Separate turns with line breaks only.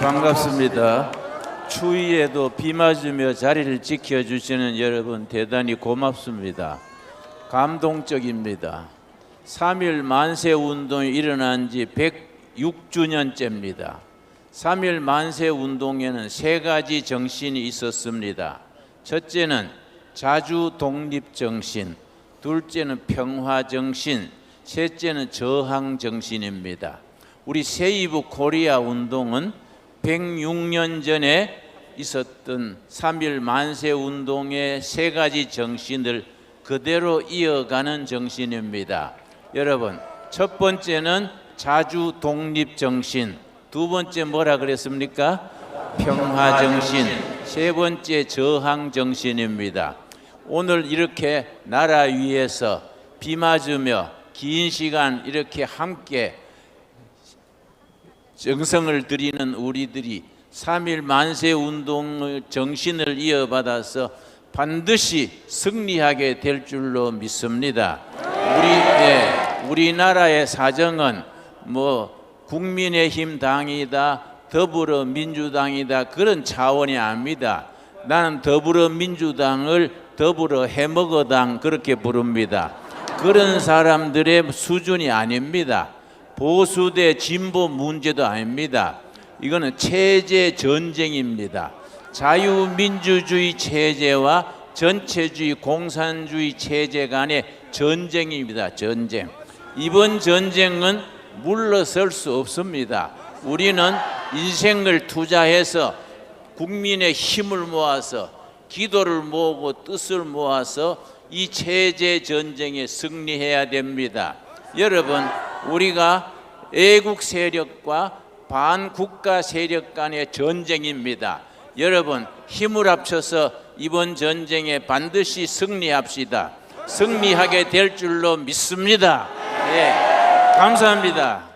반갑습니다. 추위에도 비 맞으며 자리를 지켜주시는 여러분 대단히 고맙습니다. 감동적입니다. 3.1 만세 운동이 일어난 지 106주년째입니다. 3.1 만세 운동에는 세 가지 정신이 있었습니다. 첫째는 자주 독립 정신, 둘째는 평화 정신, 셋째는 저항 정신입니다. 우리 세이브 코리아 운동은 106년 전에 있었던 3.1 만세 운동의 세 가지 정신을 그대로 이어가는 정신입니다. 여러분, 첫 번째는 자주 독립 정신, 두 번째 뭐라 그랬습니까? 평화 정신, 세 번째 저항 정신입니다. 오늘 이렇게 나라 위에서 비 맞으며 긴 시간 이렇게 함께 정성을 들이는 우리들이 3.1 만세 운동의 정신을 이어받아서 반드시 승리하게 될 줄로 믿습니다. 우리 예, 우리나라의 사정은 뭐 국민의힘 당이다, 더불어민주당이다 그런 차원이 아닙니다. 나는 더불어민주당을 더불어 해먹어당 그렇게 부릅니다. 그런 사람들의 수준이 아닙니다. 보수 대 진보 문제도 아닙니다. 이거는 체제 전쟁입니다. 자유민주주의 체제와 전체주의 공산주의 체제 간의 전쟁입니다. 전쟁. 이번 전쟁은 물러설 수 없습니다. 우리는 인생을 투자해서 국민의 힘을 모아서 기도를 모으고 뜻을 모아서 이 체제 전쟁에 승리해야 됩니다. 여러분, 우리가 애국 세력과 반국가 세력 간의 전쟁입니다. 여러분, 힘을 합쳐서 이번 전쟁에 반드시 승리합시다. 승리하게 될 줄로 믿습니다. 예, 감사합니다.